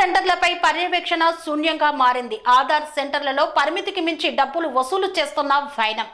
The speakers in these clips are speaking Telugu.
సెంటర్లపై పర్యవేక్షణ శూన్యంగా మారింది. ఆధార్ సెంటర్లలో పరిమితికి మించి డబ్బులు వసూలు చేస్తున్న వైనం.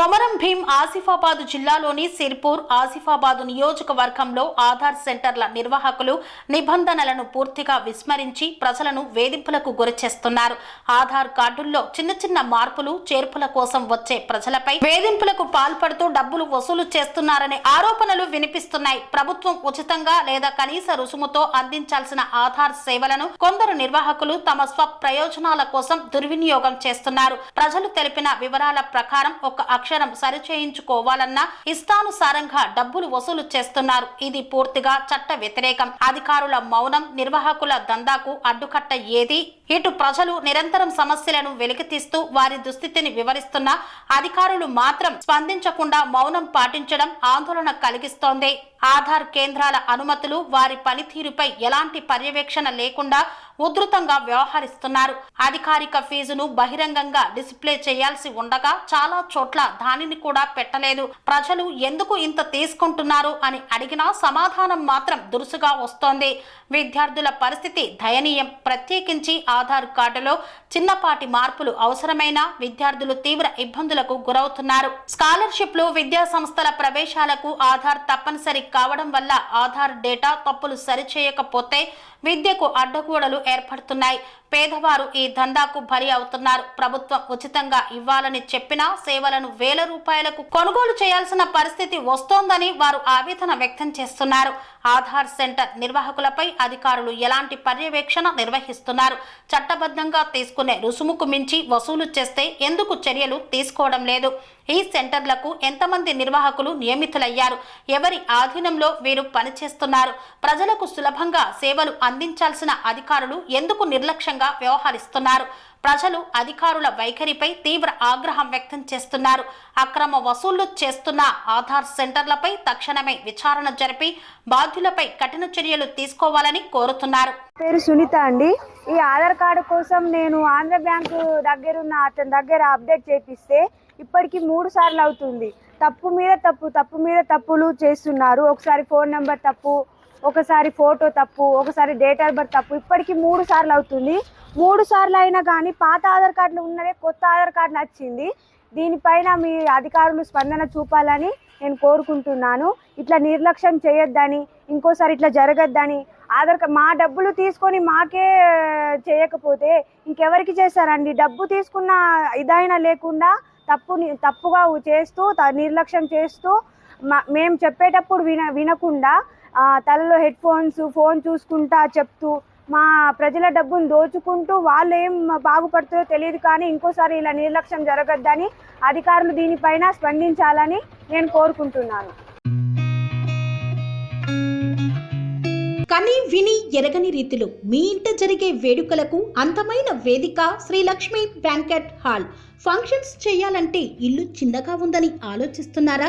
కొమరం భీం ఆసిఫాబాద్ జిల్లాలోని సిర్పూర్ ఆసిఫాబాద్ నియోజకవర్గంలో ఆధార్ సెంటర్ల నిర్వాహకులు నిబంధనలను పూర్తిగా విస్మరించి ప్రజలను వేధింపులకు గురిచేస్తున్నారు. ఆధార్ కార్డుల్లో చిన్న చిన్న మార్పులు చేర్పుల కోసం వచ్చే ప్రజలపై వేధింపులకు పాల్పడుతూ డబ్బులు వసూలు చేస్తున్నారనే ఆరోపణలు వినిపిస్తున్నాయి. ప్రభుత్వం ఉచితంగా లేదా కనీస రుసుముతో అందించాల్సిన ఆధార్ సేవలను కొందరు నిర్వాహకులు తమ స్వ ప్రయోజనాల కోసం దుర్వినియోగం చేస్తున్నారు. ప్రజలు తెలిపిన వివరాల ప్రకారం ఒక అక్షరం సరిచేయించుకోవాలన్నా ఇష్టానుసారంగా డబ్బులు వసూలు చేస్తున్నారు. ఇది పూర్తిగా చట్ట వ్యతిరేకం. అధికారుల మౌనం నిర్వాహకుల దందాకు అడ్డుకట్ట ఏది? ఇటు ప్రజలు నిరంతరం సమస్యలను వెలికితీస్తూ వారి దుస్థితిని వివరిస్తున్నా అధికారులు మాత్రం స్పందించకుండా మౌనం పాటించడం ఆందోళన కలిగిస్తోంది. ఆధార్ కేంద్రాల అనుమతులు వారి పనితీరుపై ఎలాంటి పర్యవేక్షణ లేకుండా ఉధృతంగా వ్యవహరిస్తున్నారు. అధికారిక ఫీజును బహిరంగంగా డిస్ప్లే చేయాల్సి ఉండగా చాలా చోట్ల దానిని కూడా పెట్టలేదు. ప్రజలు ఎందుకు ఇంత తీసుకుంటున్నారు అని అడిగినా సమాధానం మాత్రం దురుసుగా వస్తోంది. విద్యార్థుల పరిస్థితి దయనీయం. ప్రత్యేకించి ఆధార్ కార్డులో చిన్నపాటి మార్పులు అవసరమైన విద్యార్థులు తీవ్ర ఇబ్బందులకు గురవుతున్నారు. స్కాలర్షిప్లు విద్యా సంస్థల ప్రవేశాలకు ఆధార్ తప్పనిసరి కావడం వల్ల ఆధార్ డేటా తప్పులు సరిచేయకపోతే విద్యకు అడ్డగోడలు ఏర్పడుతున్నాయి. పేదవారు ఈ దందాకు బలి అవుతున్నారు. ప్రభుత్వం ఉచితంగా ఇవ్వాలని చెప్పినా సేవలను వేల రూపాయలకు కొనుగోలు చేయాల్సిన పరిస్థితి వస్తోందని వారు ఆవేదన వ్యక్తం చేస్తున్నారు. ఆధార్ సెంటర్ నిర్వాహకులపై అధికారులు ఎలాంటి పర్యవేక్షణ నిర్వహిస్తున్నారు? చట్టబద్ధంగా తీసుకునే రుసుముకు మించి వసూలు చేస్తే ఎందుకు చర్యలు తీసుకోవడం లేదు? ఈ సెంటర్లకు ఎంతమంది నిర్వాహకులు నియమితులయ్యారు? ఎవరి ఆధీనంలో వీరు పనిచేస్తున్నారు? ప్రజలకు సులభంగా సేవలు అందించాల్సిన అధికారులు ఎందుకు నిర్లక్ష్యంగా వ్యవహరిస్తున్నారు? ప్రజలు అధికారుల వైఖరిపై తీవ్ర ఆగ్రహం వ్యక్తం చేస్తున్నారు. అక్రమ వసూళ్ళు చేస్తున్న ఆధార్ సెంటర్లపై తక్షణమే విచారణ జరిపి బాధ్యులపై కఠిన చర్యలు తీసుకోవాలని కోరుతున్నారు. పేరు సునీత అండి. ఈ ఆధార్ కార్డు కోసం నేను ఆంధ్ర బ్యాంకు దగ్గర ఉన్న అతని దగ్గర అప్డేట్ చేపిస్తే ఇప్పటికి మూడు సార్లు అవుతుంది. తప్పు మీద తప్పు తప్పు మీద తప్పులు చేస్తున్నారు. ఒకసారి ఫోన్ నెంబర్ తప్పు ఒకసారి ఫోటో తప్పు ఒకసారి డేట్ ఆఫ్ బర్త్ తప్పు ఇప్పటికీ మూడు సార్లు అవుతుంది. మూడు సార్లు అయినా కానీ పాత ఆధార్ కార్డులు ఉన్నదే కొత్త ఆధార్ కార్డు నచ్చింది. దీనిపైన మీ అధికారులు స్పందన చూపాలని నేను కోరుకుంటున్నాను. ఇట్లా నిర్లక్ష్యం చేయొద్దని ఇంకోసారి ఇట్లా జరగద్దని ఆధార్ కార్డ్ మా డబ్బులు తీసుకొని మాకే చేయకపోతే ఇంకెవరికి చేస్తారండి? డబ్బు తీసుకున్న ఇదైనా లేకుండా తప్పు తప్పుగా చేస్తూ నిర్లక్ష్యం చేస్తూ మా- మేము చెప్పేటప్పుడు విన వినకుండా తలలో హెడ్ ఫోన్స్ ఫోన్ చూసుకుంటా చెప్తూ మా ప్రజల డబ్బును దోచుకుంటూ వాళ్ళు ఏం బాగుపడుతుందో తెలియదు కానీ ఇంకోసారి ఇలా నిర్లక్ష్యం జరగద్దని అధికారులు దీనిపైన స్పందించాలని నేను కోరుకుంటున్నాను. కని విని ఎరగని రీతిలో మీ ఇంట జరిగే వేడుకలకు అందమైన వేదిక Sri Lakshmi banquet hall. Functions చేయాలంటే ఇల్లు చిన్నగా ఉందని ఆలోచిస్తున్నారా?